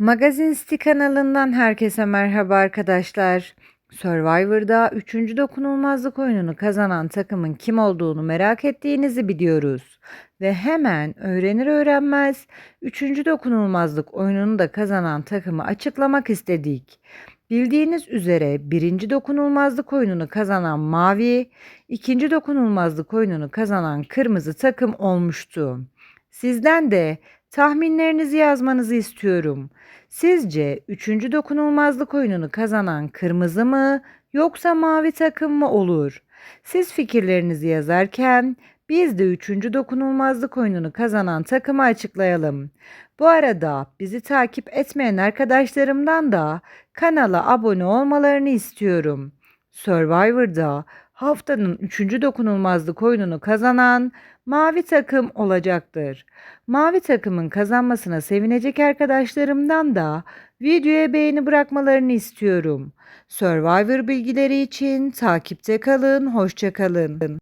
Magazinsti kanalından herkese merhaba arkadaşlar. Survivor'da 3. dokunulmazlık oyununu kazanan takımın kim olduğunu merak ettiğinizi biliyoruz. Ve hemen öğrenir öğrenmez 3. dokunulmazlık oyununu da kazanan takımı açıklamak istedik. Bildiğiniz üzere birinci dokunulmazlık oyununu kazanan mavi, ikinci dokunulmazlık oyununu kazanan kırmızı takım olmuştu. Sizden de tahminlerinizi yazmanızı istiyorum. Sizce üçüncü dokunulmazlık oyununu kazanan kırmızı mı yoksa mavi takım mı olur? Siz fikirlerinizi yazarken biz de üçüncü dokunulmazlık oyununu kazanan takımı açıklayalım. Bu arada bizi takip etmeyen arkadaşlarımdan da kanala abone olmalarını istiyorum. Survivor'da haftanın üçüncü dokunulmazlık oyununu kazanan mavi takım olacaktır. Mavi takımın kazanmasına sevinecek arkadaşlarımdan da videoya beğeni bırakmalarını istiyorum. Survivor bilgileri için takipte kalın, hoşça kalın.